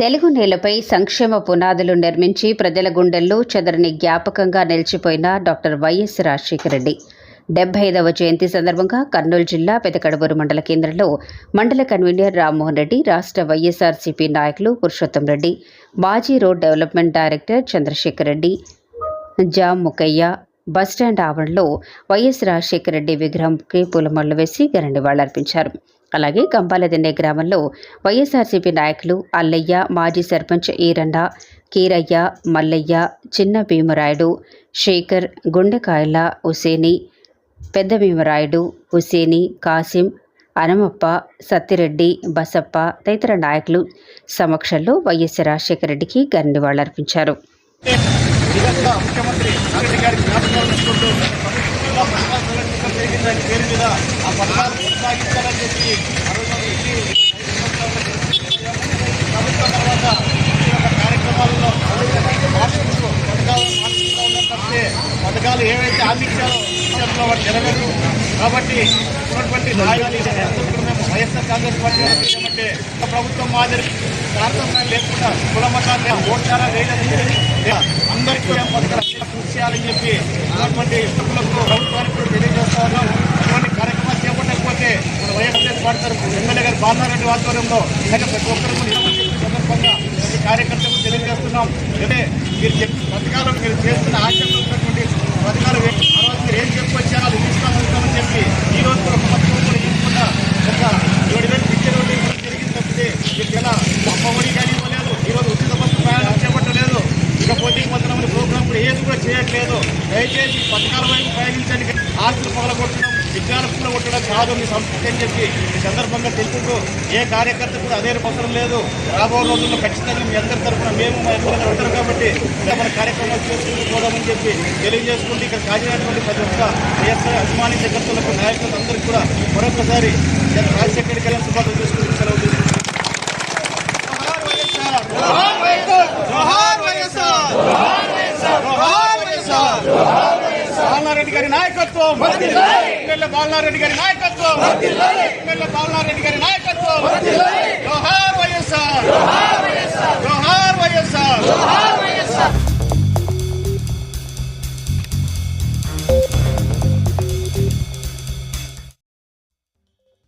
తెలుగు నేలపై సంక్షేమ పునాదులు నిర్మించి ప్రజల గుండెల్లో చెదరని జ్ఞాపకంగా నిలిచిపోయిన డాక్టర్ వైఎస్ రాజశేఖర రెడ్డి. డెబ్బై ఐదవ జయంతి సందర్భంగా కర్నూలు జిల్లా పెదకడబూరు మండల కేంద్రంలో మండల కన్వీనర్ రామ్మోహన్ రెడ్డి రాష్ట్ర వైఎస్ఆర్సీపీ నాయకులు పురుషోత్తం రెడ్డి మాజీ road development director Chandrasekhar Reddy Jam Mukkaiah bus stand ఆవరణలో వైఎస్ రాజశేఖర రెడ్డి విగ్రహంకి పూలమాలలు వేసి ఘన నివాళులర్పించారు. అలాగే కంపాలదిన్నె గ్రామంలో వైఎస్ఆర్సీపీ నాయకులు అల్లయ్య మాజీ సర్పంచ్ ఈరన్న కీరయ్య మల్లయ్య చిన్న భీమరాయుడు శేఖర్ గుండెకాయల హుసేని పెద్ద భీమరాయుడు హుసేని కాసిం అనమప్ప సత్తిరెడ్డి బసప్ప తదితర నాయకులు సమక్షంలో వైఎస్ రాజశేఖర రెడ్డికి ఘన నివాళులర్పించారు. సంరక్షణ పేరు మీద ఆ పథకాలు కొనసాగించాలని చెప్పి ప్రభుత్వం తర్వాత ఈ యొక్క కార్యక్రమాలలో మార్చుకుంటూ పథకాలు మార్చుకుంటూ తప్పితే పథకాలు ఏవైతే హామీ ఇచ్చారో విషయంలో వాటి నెరవేరు కాబట్టి ఉన్నటువంటి మేము వైఎస్ఆర్ కాంగ్రెస్ పార్టీ ఏమంటే ప్రభుత్వం మాదిరి తారతమ్యం లేకుండా కులమతాన్ని మతాన్ని ఓట్చారా అందరికీ కూడా పథకాలు కృషి చేయాలని చెప్పి అటువంటి సభ్యులకు ప్రభుత్వానికి కూడా తెలియజేస్తా ఉన్నాం అటువంటి కార్యక్రమాలు చేపట్టకపోతే మన వైఎస్ఆర్ పార్టీ ఎమ్మెల్యే గారు బాలనారెడ్డి ఆధ్వర్యంలో ఇలాగ ప్రతి ఒక్కరు సందర్భంగా ప్రతి కార్యకర్తలకు తెలియజేస్తున్నాం. అంటే మీరు చెప్పి పథకాలు మీరు చేస్తున్న ఆచరణలో ఉన్నటువంటి పథకాలు వే- మీరు ఏం చెప్పొచ్చారో అది ఇస్తామని ఇస్తామని చెప్పి ఈ రోజు ఒక పథకం కూడా ఇవ్వకుండా ఒక ఏడు వేలు పిక్చర్ ఒకటి జరిగింది తప్పితే మీకు ఎలా అమ్మఒడి కానీ చేయట్లేదు దయచేసి పథకాల వైపు ప్రయాణించండి. ఆస్తులు పగలగొట్టడం విజ్ఞాన పూల కొట్టడం కాదు మీ సంస్కృతి అని చెప్పి ఈ సందర్భంగా తెలుసుకుంటూ ఏ కార్యకర్త కూడా అదే అవసరం లేదు. రాబో రోజుల్లో ఖచ్చితంగా మీ అందరి తరఫున మేము మా ఎమ్మెల్యేలు ఉంటారు కాబట్టి మన కార్యక్రమాలు చేసుకుంటూ పోదామని చెప్పి తెలియజేసుకుంటూ ఇక్కడ కాజినటువంటి ప్రతి ఒక్క వైఎస్ఆర్ అభిమాని జగత్తులకు నాయకులకు అందరికీ కూడా మరొకసారి రాజశేఖర్ కళ్యాణ్ శుభాకాంక్షలు బాలనారెడ్డి గారి నాయకత్వం. ఎమ్మెల్యే బాలనారెడ్డి గారి నాయకత్వం. ఎమ్మెల్యే బాలనారెడ్డి గారి నాయకత్వం. జోహార్ వైఎస్ఆర్. జోహార్ వైఎస్ఆర్.